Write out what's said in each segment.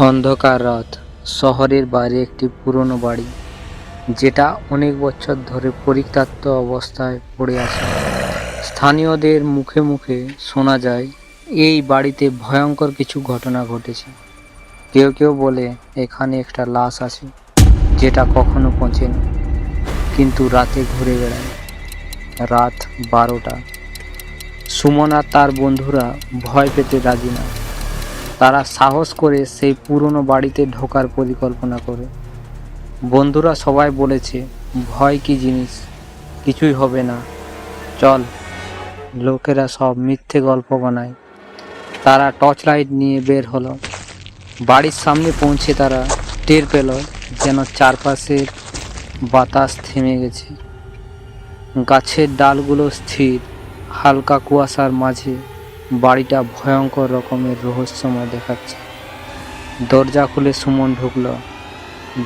অন্ধকার রাত শহরের বাইরে একটি পুরনো বাড়ি, যেটা অনেক বছর ধরে পরিত্যক্ত অবস্থায় পড়ে আছে। স্থানীয়দের মুখে মুখে শোনা যায়, এই বাড়িতে ভয়ঙ্কর কিছু ঘটনা ঘটেছে। কেউ কেউ বলে, এখানে একটা লাশ আছে, যেটা কখনো পৌঁছেনি কিন্তু রাতে ঘুরে বেড়ায়। রাত বারোটা। সুমন আর তার বন্ধুরা ভয় পেতে রাজি না তারা সাহস করে সেই পুরনো বাড়িতে ঢোকার পরিকল্পনা করে। বন্ধুরা সবাই বলেছে, ভয় কি জিনিস? কিছুই হবে না। চল, লোকেরা সব মিথ্যে গল্প বানায়। তারা টর্চ লাইট নিয়ে বের হলো। বাড়ির সামনে পৌঁছে তারা টের পেল যেন চারপাশের বাতাস থেমে গেছে। গাছের ডালগুলো স্থির, হালকা কুয়াশার মাঝে বাড়িটা ভয়ঙ্কর রকমের রহস্যময় দেখাচ্ছে। দরজা খুলে সুমন ঢুকল।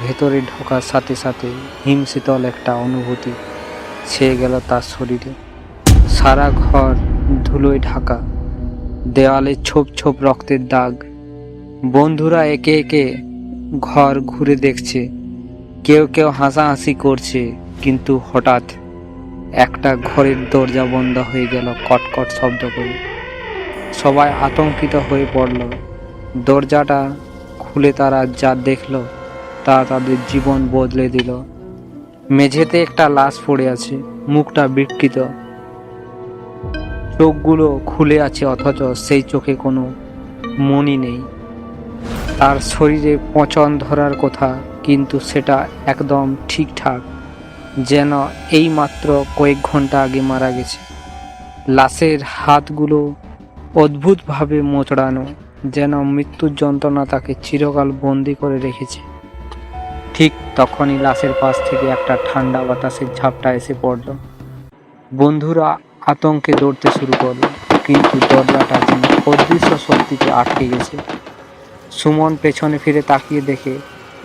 ভেতরে ঢোকার সাথে সাথে হিমশীতল একটা অনুভূতি ছেয়ে গেল তার শরীরে। সারা ঘর ধুলোয় ঢাকা। দেওয়ালে ছোপ ছোপ রক্তের দাগ। বন্ধুরা একে একে ঘর ঘুরে দেখছে। কেউ কেউ হাসাহাসি করছে, কিন্তু হঠাৎ একটা ঘরের দরজা বন্ধ হয়ে গেল কটকট শব্দ করে। সবাই আতঙ্কিত হয়ে পড়ল। দরজাটা খুলে তারা যা দেখল, তা তাদের জীবন বদলে দিল। মেঝেতে একটা লাশ পড়ে আছে, মুখটা বিকৃত। চোখগুলো খুলে আছে, অথচ সেই চোখে কোনো মনি নেই। তার শরীরে পচন ধরার কথা, কিন্তু সেটা একদম ঠিকঠাক, যেন এই মাত্র কয়েক ঘণ্টা আগে মারা গেছে। লাশের হাতগুলো অদ্ভুতভাবে মোচড়ানো, যেন মৃত্যুর যন্ত্রণা তাকে চিরকাল বন্দি করে রেখেছে। ঠিক তখনই লাশের পাশ থেকে একটা ঠান্ডা বাতাসের ঝাপটা এসে পড়ল। বন্ধুরা আতঙ্কে দৌড়তে শুরু করল, কিন্তু দরজাটা যেন অদৃশ্য শক্তিতে আটকে গেছে। সুমন পেছনে ফিরে তাকিয়ে দেখে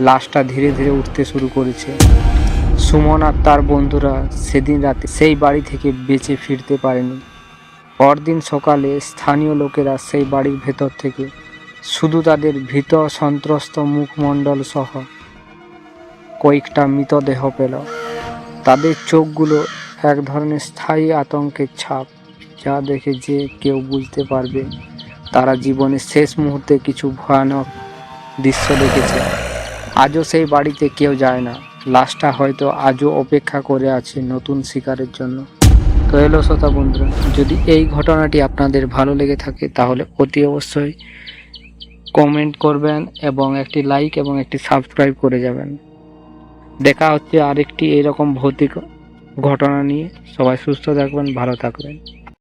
লাশটা ধীরে ধীরে উঠতে শুরু করেছে। সুমন আর তার বন্ধুরা সেদিন রাতে সেই বাড়ি থেকে বেঁচে ফিরতে পারেনি। পরদিন সকালে স্থানীয় লোকেরা সেই বাড়ির ভেতর থেকে শুধু তাদের ভীত সন্ত্রস্ত মুখমণ্ডল সহ কয়েকটা মৃতদেহ পেল। তাদের চোখগুলো এক ধরনের স্থায়ী আতঙ্কের ছাপ, যা দেখে যে কেউ বুঝতে পারবে তারা জীবনের শেষ মুহূর্তে কিছু ভয়ানক দৃশ্য দেখেছে। আজও সেই বাড়িতে কেউ যায় না। লাশটা হয়তো আজও অপেক্ষা করে আছে নতুন শিকারের জন্য। তো এলো শ্রোতা বন্ধুরা, যদি এই ঘটনাটি আপনাদের ভালো লেগে থাকে, তাহলে অতি অবশ্যই কমেন্ট করবেন এবং একটি লাইক এবং একটি সাবস্ক্রাইব করে যাবেন। দেখা হচ্ছে আরেকটি এরকম ভৌতিক ঘটনা নিয়ে। সবাই সুস্থ থাকবেন, ভালো থাকবেন।